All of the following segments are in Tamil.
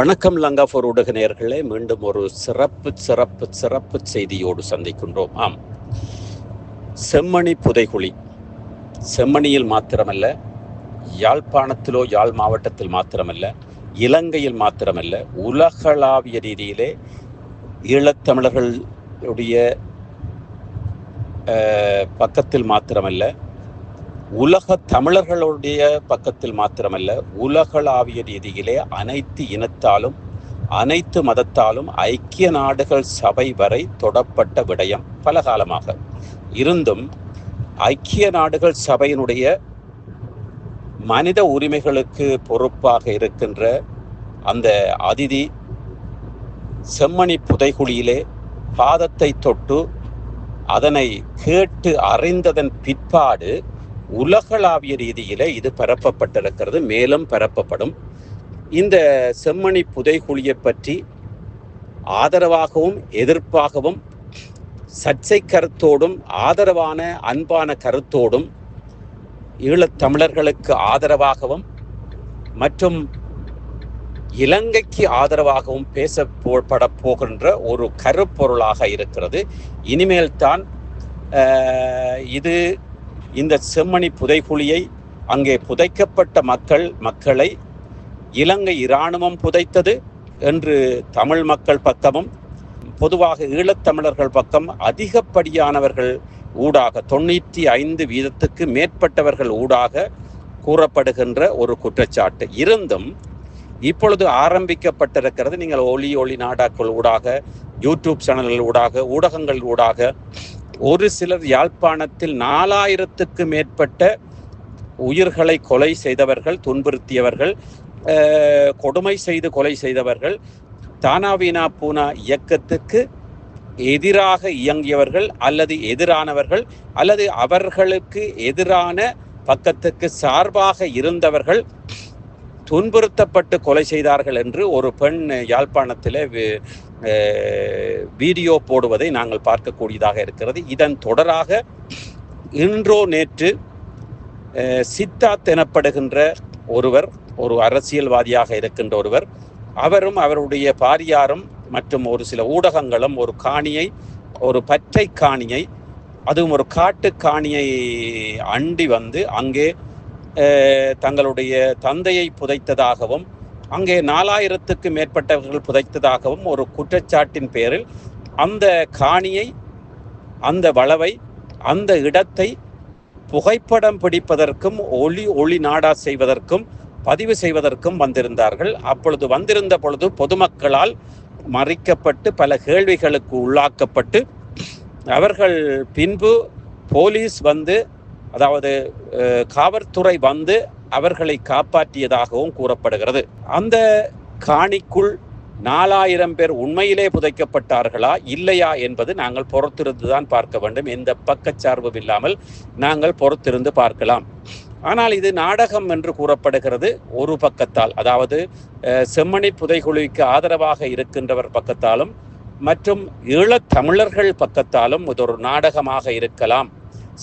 வணக்கம் லங்காஃபோர் ஊடக நேர்களே மீண்டும் ஒரு சிறப்பு சிறப்பு சிறப்பு செய்தியோடு சந்திக்கின்றோம். ஆம். செம்மணி புதைகுழி. செம்மணியில் மாத்திரமல்ல யாழ்ப்பாணத்திலோ யாழ் மாவட்டத்தில் மாத்திரமல்ல இலங்கையில் மாத்திரமல்ல உலகளாவிய ரீதியிலே ஈழத்தமிழர்களுடைய பக்கத்தில் மாத்திரமல்ல உலக தமிழர்களுடைய பக்கத்தில் மாத்திரமல்ல உலகளாவிய ரீதியிலே அனைத்து இனத்தாலும் அனைத்து மதத்தாலும் ஐக்கிய நாடுகள் சபை வரை தொடப்பட்ட விடயம் பல காலமாக. இருந்தும் ஐக்கிய நாடுகள் சபையினுடைய மனித உரிமைகளுக்கு பொறுப்பாக இருக்கின்ற அந்த அதிதி செம்மணி புதைகுழியிலே பாதத்தை தொட்டு அதனை கேட்டு அறிந்ததன் பிற்பாடு உலகளாவிய ரீதியில் இது பரப்பப்பட்டிருக்கிறது மேலும் பரப்பப்படும். இந்த செம்மணி புதைகுழியை பற்றி ஆதரவாகவும் எதிர்ப்பாகவும் சர்ச்சை கருத்தோடும் ஆதரவான அன்பான கருத்தோடும் ஈழத்தமிழர்களுக்கு ஆதரவாகவும் மற்றும் இலங்கைக்கு ஆதரவாகவும் பேசப்பட போகின்ற ஒரு கருப்பொருளாக இருக்கிறது. இனிமேல் தான் இது இந்த செம்மணி புதைகுழியை அங்கே புதைக்கப்பட்ட மக்கள் மக்களை இலங்கை இராணுவம் புதைத்தது என்று தமிழ் மக்கள் பக்கமும் பொதுவாக ஈழத்தமிழர்கள் பக்கம் அதிகப்படியானவர்கள் ஊடாக தொண்ணூற்றி ஐந்து வீதத்துக்கு மேற்பட்டவர்கள் ஊடாக கூறப்படுகின்ற ஒரு குற்றச்சாட்டு. இருந்தும் இப்பொழுது ஆரம்பிக்கப்பட்டிருக்கிறது நீங்கள் ஒளி ஒளி நாடாக்கள் ஊடாக யூடியூப் சேனல்கள் ஊடாக ஊடகங்கள் ஊடாக ஒரு சிலர் யாழ்ப்பாணத்தில் நாலாயிரத்துக்கு மேற்பட்ட உயிர்களை கொலை செய்தவர்கள் துன்புறுத்தியவர்கள் கொடுமை செய்து கொலை செய்தவர்கள் தானாவீனா பூனா இயக்கத்துக்கு எதிராக இயங்கியவர்கள் அல்லது எதிரானவர்கள் அல்லது அவர்களுக்கு எதிரான பக்கத்துக்கு சார்பாக இருந்தவர்கள் துன்புறுத்தப்பட்டு கொலை செய்தார்கள் என்று ஒரு பெண் யாழ்ப்பாணத்தில் வீடியோ போடுவதை நாங்கள் பார்க்கக்கூடியதாக இருக்கிறது. இதன் தொடராக இன்றோ நேற்று அஹ், சித்தார்த் எனப்படுகின்ற ஒருவர் ஒரு அரசியல்வாதியாக இருக்கின்ற ஒருவர் அவரும் அவருடைய பாரியாரும் மற்றும் ஒரு சில ஊடகங்களும் ஒரு காணியை ஒரு பற்றை காணியை அதுவும் ஒரு காட்டு காணியை அண்டி வந்து அங்கே தங்களுடைய தந்தையை புதைத்ததாகவும் அங்கே நாலாயிரத்துக்கு மேற்பட்டவர்கள் புதைத்ததாகவும் ஒரு குற்றச்சாட்டின் பேரில் அந்த காணியை அந்த வளவை அந்த இடத்தை புகைப்படம் பிடிப்பதற்கும் ஒளி ஒளி நாடா செய்வதற்கும் பதிவு செய்வதற்கும் வந்திருந்தார்கள். அப்பொழுது வந்திருந்த பொழுது பொதுமக்களால் மறிக்கப்பட்டு பல கேள்விகளுக்கு உள்ளாக்கப்பட்டு அவர்கள் பின்பு போலீஸ் வந்து அதாவது காவல்துறை வந்து அவர்களை காப்பாற்றியதாகவும் கூறப்படுகிறது. அந்த காணிக்குள் நாலாயிரம் பேர் உண்மையிலே புதைக்கப்பட்டார்களா இல்லையா என்பது நாங்கள் பொறுத்திருந்து தான் பார்க்க வேண்டும். எந்த பக்கச்சார்பும் இல்லாமல் நாங்கள் பொறுத்திருந்து பார்க்கலாம். ஆனால் இது நாடகம் என்று கூறப்படுகிறது. ஒரு பக்கத்தால் அதாவது செம்மணி புதைகுழிக்கு ஆதரவாக இருக்கின்றவர் பக்கத்தாலும் மற்றும் ஈழத் தமிழர்கள் பக்கத்தாலும் இது ஒரு நாடகமாக இருக்கலாம்.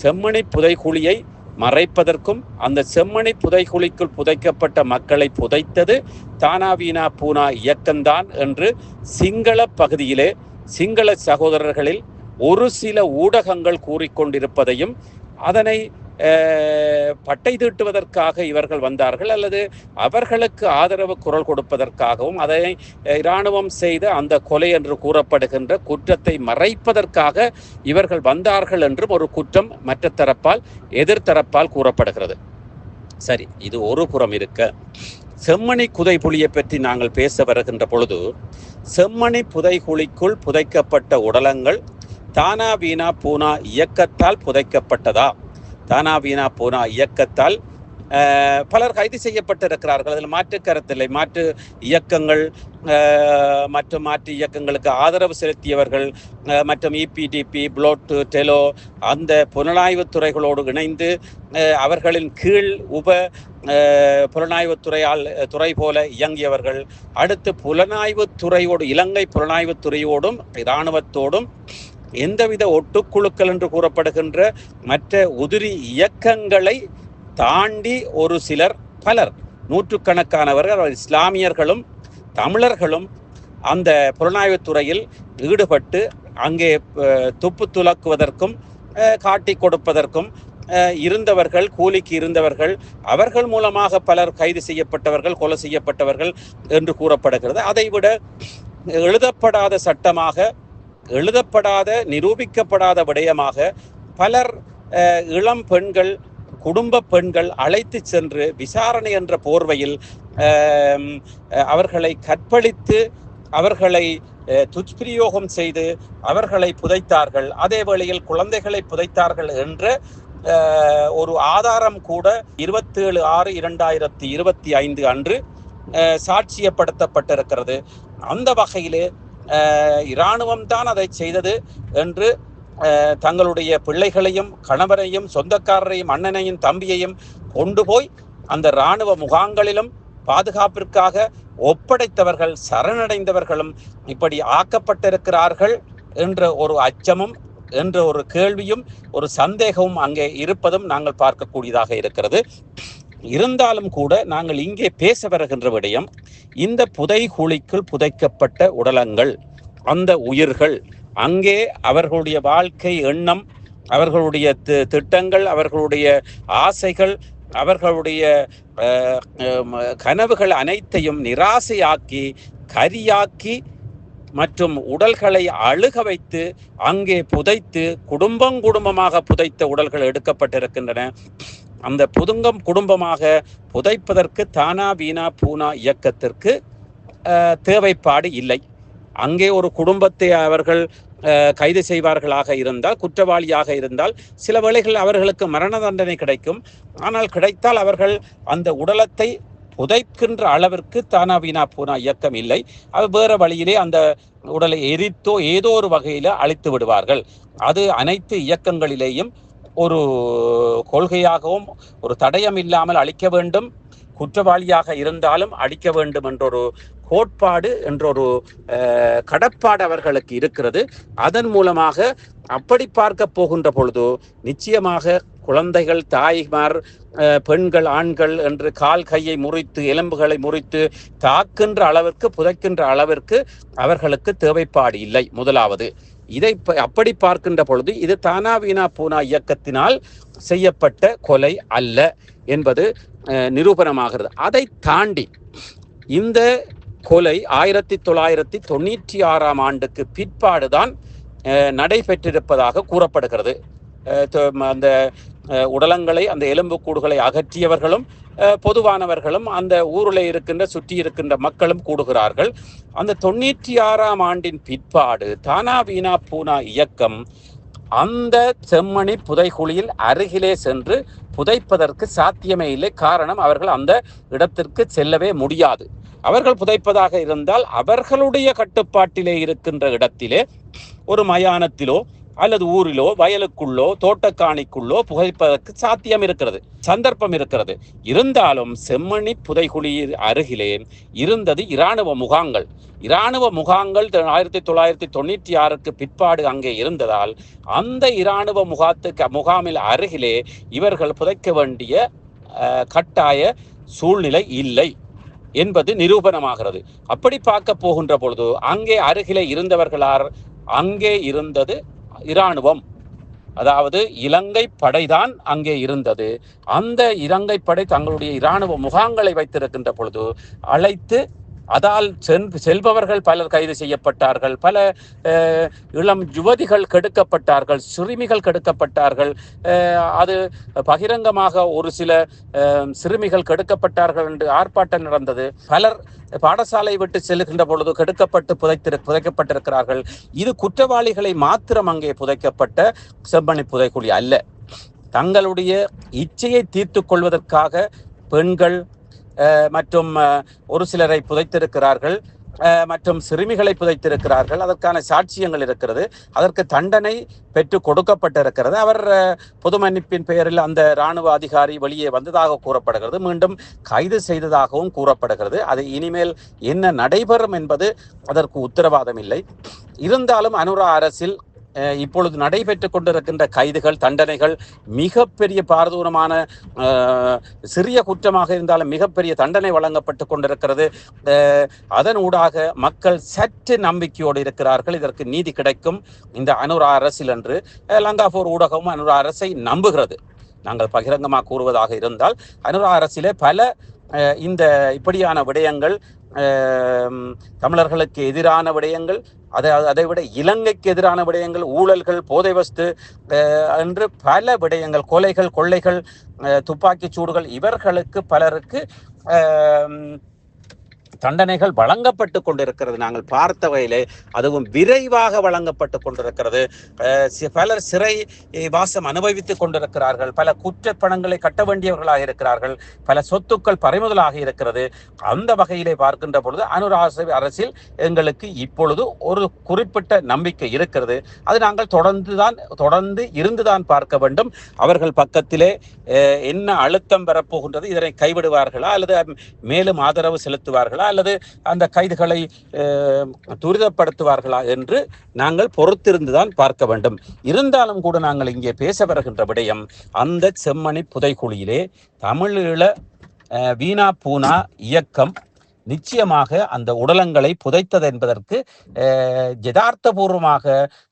செம்மணி புதைகுழியை மறைப்பதற்கும் அந்த செம்மணி புதைகுழிக்குள் புதைக்கப்பட்ட மக்களை புதைத்தது தானாவீனா பூனா இயக்கம்தான் என்று சிங்கள பகுதியிலே சிங்கள சகோதரர்களில் ஒரு சில ஊடகங்கள் கூறிக்கொண்டிருப்பதையும் அதனை பட்டை தீட்டுவதற்காக இவர்கள் வந்தார்கள் அல்லது அவர்களுக்கு ஆதரவு குரல் கொடுப்பதற்காகவும் அதை இராணுவம் செய்த அந்த கொலை என்று கூறப்படுகின்ற குற்றத்தை மறைப்பதற்காக இவர்கள் வந்தார்கள் என்றும் ஒரு குற்றம் மற்ற தரப்பால் எதிர்த்தரப்பால் கூறப்படுகிறது. சரி இது ஒரு புறம் இருக்க. செம்மணி புதைகுழியை பற்றி நாங்கள் பேச வருகின்ற பொழுது செம்மணி புதைகுழிக்குள் புதைக்கப்பட்ட உடலங்கள் தானா வீணா பூனா இயக்கத்தால் புதைக்கப்பட்டதா? தானா வீணா பூனா இயக்கத்தால் பலர் கைது செய்யப்பட்டிருக்கிறார்கள். அதில் மாற்று கருத்தில்லை. மாற்று இயக்கங்கள் மற்றும் மாற்று இயக்கங்களுக்கு ஆதரவு செலுத்தியவர்கள் மற்றும் இபிடிபி புளோட்டு டெலோ அந்த புலனாய்வுத் துறைகளோடு இணைந்து அவர்களின் கீழ் உப அஹ், புலனாய்வுத் துறையால் துறை போல இயங்கியவர்கள் அடுத்து புலனாய்வுத் துறையோடு இலங்கை புலனாய்வு துறையோடும் இராணுவத்தோடும் எந்தவித ஒட்டுக்குழுக்கள் என்று கூறப்படுகின்ற மற்ற உதிரி இயக்கங்களை தாண்டி ஒரு சிலர் பலர். நூற்றுக்கணக்கானவர்கள் இஸ்லாமியர்களும் தமிழர்களும் அந்த புலனாய்வுத் துறையில் ஈடுபட்டு அங்கே துப்பு துலக்குவதற்கும் காட்டி கொடுப்பதற்கும் இருந்தவர்கள் கூலிக்கு இருந்தவர்கள் அவர்கள் மூலமாக பலர் கைது செய்யப்பட்டவர்கள் கொலை செய்யப்பட்டவர்கள் என்று கூறப்படுகிறது. அதைவிட எழுதப்படாத சட்டமாக எழுதப்படாத நிரூபிக்கப்படாத விடயமாக பலர் இளம் பெண்கள் குடும்ப பெண்கள் அழைத்து சென்று விசாரணை என்ற போர்வையில் அவர்களை கற்பழித்து அவர்களை துஷ்பிரயோகம் செய்து அவர்களை புதைத்தார்கள். அதே வேளையில் குழந்தைகளை புதைத்தார்கள் என்ற ஒரு ஆதாரம் கூட இருபத்தேழு ஆறு இரண்டாயிரத்தி இருபத்தி ஐந்து அன்று சாட்சியப்படுத்தப்பட்டிருக்கிறது. அந்த வகையிலே இராணுவம் தான் அதை செய்தது என்று தங்களுடைய பிள்ளைகளையும் கணவரையும் சொந்தக்காரரையும் அண்ணனையும் தம்பியையும் கொண்டு போய் அந்த இராணுவ முகாங்களிலும் பாதுகாப்பிற்காக ஒப்படைத்தவர்கள் சரணடைந்தவர்களும் இப்படி ஆக்கப்பட்டிருக்கிறார்கள் என்ற ஒரு அச்சமும் என்ற ஒரு கேள்வியும் ஒரு சந்தேகமும் அங்கே இருப்பதும் நாங்கள் பார்க்கக்கூடியதாக இருக்கிறது. இருந்தாலும் கூட நாங்கள் இங்கே பேச வருகின்ற விடயம் இந்த புதைகுழிக்குள் புதைக்கப்பட்ட உடலங்கள் அந்த உயிர்கள். அங்கே அவர்களுடைய வாழ்க்கை எண்ணம் அவர்களுடைய திட்டங்கள் அவர்களுடைய ஆசைகள் அவர்களுடைய கனவுகள் அனைத்தையும் நிராசையாக்கி கரியாக்கி மற்றும் உடல்களை அழுக வைத்து அங்கே புதைத்து குடும்பம் குடும்பமாக புதைத்த உடல்கள் எடுக்கப்பட்டிருக்கின்றன. அந்த புதுங்கம் குடும்பமாக புதைப்பதற்கு தானா வீணா பூனா இயக்கத்திற்கு தேவைப்பாடு இல்லை. அங்கே ஒரு குடும்பத்தை அவர்கள் கைது செய்வார்களாக இருந்தால் குற்றவாளியாக இருந்தால் சில வேளைகள் அவர்களுக்கு மரண தண்டனை கிடைக்கும். ஆனால் கிடைத்தால் அவர்கள் அந்த உடலத்தை புதைக்கின்ற அளவிற்கு தானா வீணா பூனா இயக்கம் இல்லை. அது வேறு வழியிலே அந்த உடலை எரித்தோ ஏதோ ஒரு வகையில் அழித்து விடுவார்கள். அது அனைத்து இயக்கங்களிலேயும் ஒரு கொள்கையாகவும் ஒரு தடயம் இல்லாமல் அழிக்க வேண்டும் குற்றவாளியாக இருந்தாலும் அழிக்க வேண்டும் என்றொரு கோட்பாடு என்றொரு கடப்பாடு அவர்களுக்கு இருக்கிறது. அதன் மூலமாக அப்படி பார்க்க போகின்ற பொழுது நிச்சயமாக குழந்தைகள் தாய்மார் பெண்கள் ஆண்கள் என்று கால் கையை முறித்து எலும்புகளை முறித்து தாக்கின்ற அளவிற்கு புதைக்கின்ற அளவிற்கு அவர்களுக்கு தேவைப்பாடு இல்லை. முதலாவது இதை ப- அப்படி பார்க்கின்ற பொழுது இது தானா வீணா பூனா இயக்கத்தினால் செய்யப்பட்ட கொலை அல்ல என்பது நிரூபணமாகிறது. அதை தாண்டி இந்த கொலை ஆயிரத்தி தொள்ளாயிரத்தி தொண்ணூற்றி ஆறாம் ஆண்டுக்கு பிற்பாடுதான் நடைபெற்றிருப்பதாக கூறப்படுகிறது. அந்த உடலங்களை அந்த எலும்புக்கூடுகளை அகற்றியவர்களும் பொதுவானவர்களும் அந்த ஊரில் இருக்கின்ற சுற்றி இருக்கின்ற மக்களும் கூடுகிறார்கள். அந்த தொண்ணூற்றி ஆறாம் ஆண்டின் பிற்பாடு தானா வீணா பூனா இயக்கம் அந்த செம்மணி புதைகுழியில் அருகிலே சென்று புதைப்பதற்கு சாத்தியமே இல்லை. காரணம் அவர்கள் அந்த இடத்திற்கு செல்லவே முடியாது. அவர்கள் புதைப்பதாக இருந்தால் அவர்களுடைய கட்டுப்பாட்டிலே இருக்கின்ற இடத்திலே ஒரு மயானத்திலோ அல்லது ஊரிலோ வயலுக்குள்ளோ தோட்டக்காணிக்குள்ளோ புகைப்பதற்கு சாத்தியம் இருக்கிறது சந்தர்ப்பம் இருக்கிறது. இருந்தாலும் செம்மணி புதைகுழி அருகிலே இருந்தது இராணுவ முகாங்கள். இராணுவ முகாங்கள் ஆயிரத்தி தொள்ளாயிரத்தி தொண்ணூற்றி ஆறுக்கு பிற்பாடு அங்கே இருந்ததால் அந்த இராணுவ முகாத்துக்கு முகாமில் அருகிலே இவர்கள் புதைக்க வேண்டிய கட்டாய சூழ்நிலை இல்லை என்பது நிரூபணமாகிறது. அப்படி பார்க்க போகின்ற பொழுது அங்கே அருகிலே இருந்தவர்களார் அங்கே இருந்தது இராணுவம். அதாவது இலங்கை படைதான் அங்கே இருந்தது. அந்த இலங்கை படை தங்களுடைய இராணுவ முகாங்களை வைத்திருக்கின்ற பொழுது அழைத்து அதால் சென்- செல்பவர்கள் பலர் கைது செய்யப்பட்டார்கள். பல இளம் யுவதிகள் கெடுக்கப்பட்டார்கள் சிறுமிகள் கெடுக்கப்பட்டார்கள். அது பகிரங்கமாக ஒரு சில சிறுமிகள் கெடுக்கப்பட்டார்கள் என்று ஆர்ப்பாட்டம் நடந்தது. பலர் பாடசாலை விட்டு செல்கின்ற பொழுது கெடுக்கப்பட்டு புதைத்திரு புதைக்கப்பட்டிருக்கிறார்கள். இது குற்றவாளிகளை மாத்திரம் அங்கே புதைக்கப்பட்ட செம்மணி புதைக்குழி அல்ல. தங்களுடைய இச்சையை தீர்த்து கொள்வதற்காக பெண்கள் மற்றும் ஒரு சிலரை புதைத்திருக்கிறார்கள். மற்றும் சிறுமிகளை புதைத்திருக்கிறார்கள். அதற்கான சாட்சியங்கள் இருக்கிறது. அதற்கு தண்டனை பெற்று கொடுக்கப்பட்டிருக்கிறது. அவர் பொது மன்னிப்பின் பெயரில் அந்த இராணுவ அதிகாரி வெளியே வந்ததாக கூறப்படுகிறது. மீண்டும் கைது செய்ததாகவும் கூறப்படுகிறது. அது இனிமேல் என்ன நடைபெறும் என்பது அதற்கு உத்தரவாதம் இல்லை. இருந்தாலும் அனுரா அரசில் இப்பொழுது நடைபெற்றுக் கொண்டிருக்கின்ற கைதுகள் தண்டனைகள் மிகப்பெரிய பாரதூரமான சிறிய குற்றமாக இருந்தாலும் மிகப்பெரிய தண்டனை வழங்கப்பட்டு கொண்டிருக்கிறது. அதன் ஊடாக மக்கள் சற்று நம்பிக்கையோடு இருக்கிறார்கள். இதற்கு நீதி கிடைக்கும். இந்த அனுரா அரசில் என்று லங்காபூர் ஊடகமும் அனுரா அரசை நம்புகிறது. நாங்கள் பகிரங்கமாக கூறுவதாக இருந்தால் அனுரா அரசிலே பல இந்த இப்படியான விடயங்கள் தமிழர்களுக்கு எதிரான விடயங்கள் அதை அதைவிட இலங்கைக்கு எதிரான விடயங்கள் ஊழல்கள் போதை வஸ்து என்று பல விடயங்கள் கொலைகள் கொள்ளைகள் அஹ், துப்பாக்கிச் சூடுகள் இவர்களுக்கு பலருக்கு தண்டனைகள் வழங்கப்பட்டு கொண்டிருக்கிறது. நாங்கள் பார்த்த வகையிலே அதுவும் விரைவாக வழங்கப்பட்டு கொண்டிருக்கிறது. பலர் சிறை வாசம் அனுபவித்துக் கொண்டிருக்கிறார்கள். பல குற்றப்பணங்களை கட்ட வேண்டியவர்களாக இருக்கிறார்கள். பல சொத்துக்கள் பறிமுதலாக இருக்கிறது. அந்த வகையிலே பார்க்கின்ற பொழுது அனுராச அரசில் எங்களுக்கு இப்பொழுது ஒரு குறிப்பிட்ட நம்பிக்கை இருக்கிறது. அது நாங்கள் தொடர்ந்து தான் தொடர்ந்து இருந்துதான் பார்க்க வேண்டும். அவர்கள் பக்கத்திலே என்ன அழுத்தம் வரப்போகின்றது இதனை கைவிடுவார்களா? அல்லது மேலும் ஆதரவு செலுத்துவார்களா? அல்லது அந்த கைதுகளை அஹ், துரிதப்படுத்துவார்களா என்று நாங்கள் பொறுத்திருந்துதான் பார்க்க வேண்டும். இருந்தாலும் கூட நாங்கள் இங்கே பேச வருகின்ற விடயம் அந்த செம்மணி புதைக்குழியிலே தமிழீழ அஹ், வீணா பூனா இயக்கம் நிச்சயமாக அந்த உடலங்களை புதைத்தது என்பதற்கு யதார்த்தபூர்வமாக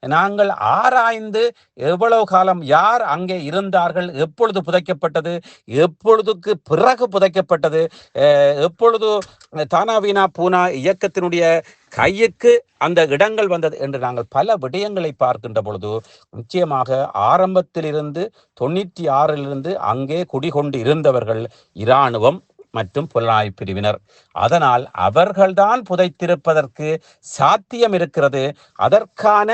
நாங்கள் ஆராய்ந்து எவ்வளவு காலம் யார் அங்கே இருந்தார்கள் எப்பொழுது புதைக்கப்பட்டது எப்பொழுதுக்கு பிறகு புதைக்கப்பட்டது எப்பொழுது தானாவீனா பூனா இயக்கத்தினுடைய கையுக்கு அந்த இடங்கள் வந்தது என்று நாங்கள் பல விடயங்களை பார்க்கின்ற பொழுது நிச்சயமாக ஆரம்பத்திலிருந்து தொண்ணூற்றி ஆறிலிருந்து அங்கே குடிகொண்டு இருந்தவர்கள் இராணுவம் மற்றும் புலனாய்வு பிரிவினர். அதனால் அவர்கள்தான் புதைத்திருப்பதற்கு சாத்தியம் இருக்கிறது அதற்கான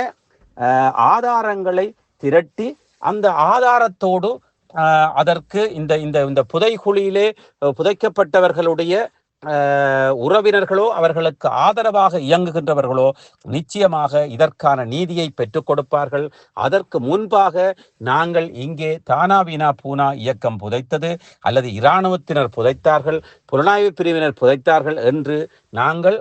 ஆதாரங்களை திரட்டி அந்த ஆதாரத்தோடு அதற்கு இந்த இந்த இந்த புதைகுழியிலே புதைக்கப்பட்டவர்களுடைய உறவினர்களோ அவர்களுக்கு ஆதரவாக இயங்குகின்றவர்களோ நிச்சயமாக இதற்கான நீதியை பெற்றுக் கொடுப்பார்கள். அதற்கு முன்பாக நாங்கள் இங்கே தானாவினா பூனா இயக்கம் புதைத்தது அல்லது இராணுவத்தினர் புதைத்தார்கள் புலனாய்வு பிரிவினர் புதைத்தார்கள் என்று நாங்கள்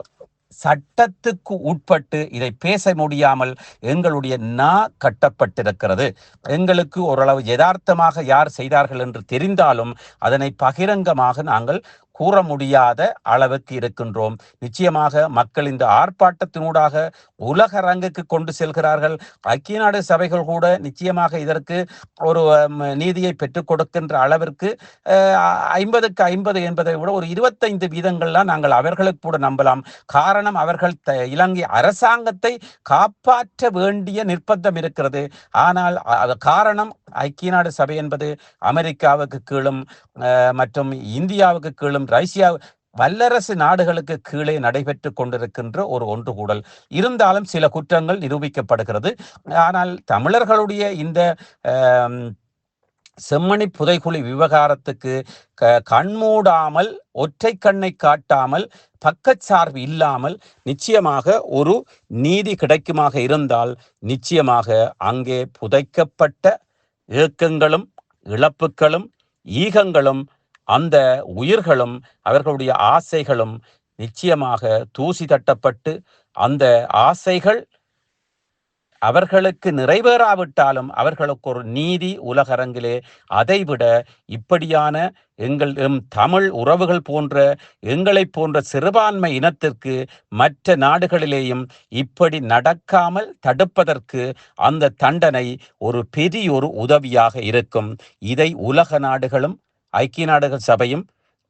சட்டத்துக்கு உட்பட்டு இதை பேச முடியாமல் எங்களுடைய நா கட்டப்பட்டிருக்கிறது. எங்களுக்கு ஓரளவு யதார்த்தமாக யார் செய்தார்கள் என்று தெரிந்தாலும் அதனை பகிரங்கமாக நாங்கள் கூற முடியாத அளவுக்கு இருக்கின்றோம். நிச்சயமாக மக்கள் இந்த ஆர்ப்பாட்டத்தினூடாக உலக அரங்குக்கு கொண்டு செல்கிறார்கள். ஐக்கிய நாடு சபைகள் கூட நிச்சயமாக இதற்கு ஒரு நீதியை பெற்றுக் கொடுக்கின்ற அளவிற்கு ஐம்பதுக்கு ஐம்பது என்பதை விட ஒரு இருபத்தைந்து வீதங்கள்லாம் நாங்கள் அவர்களுக்கு கூட நம்பலாம். காரணம் அவர்கள் த- இலங்கை அரசாங்கத்தை காப்பாற்ற வேண்டிய நிர்பந்தம் இருக்கிறது. ஆனால் அது காரணம் ஐக்கிய நாடு சபை என்பது அமெரிக்காவுக்கு கீழும் மற்றும் இந்தியாவுக்கு கீழும் ரஷ்யா வல்லரசு நாடுகளுக்கு கீழே நடைபெற்று கொண்டிருக்கின்ற ஒரு ஒன்று கூடல் இருந்தாலும் சில குற்றங்கள் நிரூபிக்கப்படுகிறது. ஆனால் தமிழர்களுடைய இந்த செம்மணி புதைக்குழி விவகாரத்துக்கு க- கண்மூடாமல் ஒற்றை கண்ணை காட்டாமல் பக்கச்சார்பு இல்லாமல் நிச்சயமாக ஒரு நீதி கிடைக்குமாக இருந்தால் நிச்சயமாக அங்கே புதைக்கப்பட்ட ஏக்கங்களும் இழப்புகளும் ஈகங்களும் அந்த உயிர்களும் அவர்களுடைய ஆசைகளும் நிச்சயமாக தூசி தட்டப்பட்டு அந்த ஆசைகள் அவர்களுக்கு நிறைவேறாவிட்டாலும் அவர்களுக்கு ஒரு நீதி உலகரங்கிலே அதைவிட இப்படியான எங்கள் எம் தமிழ் உறவுகள் போன்ற எங்களைப் போன்ற சிறுபான்மை இனத்திற்கு மற்ற நாடுகளிலேயும் இப்படி நடக்காமல் தடுப்பதற்கு அந்த தண்டனை ஒரு பெரிய ஒரு உதவியாக இருக்கும். இதை உலக நாடுகளும் ஐக்கிய நாடுகள் சபையும்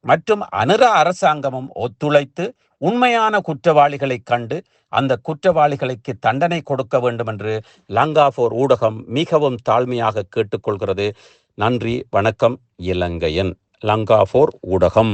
மற்றும் அனுர அரசாங்கமும் ஒத்துழைத்து உண்மையான குற்றவாளிகளை கண்டு அந்த குற்றவாளிகளுக்கு தண்டனை கொடுக்க வேண்டும் என்று லங்காபோர் ஊடகம் மிகவும் தாழ்மையாக கேட்டுக்கொள்கிறது. நன்றி வணக்கம் இலங்கையன் லங்காபோர் ஊடகம்.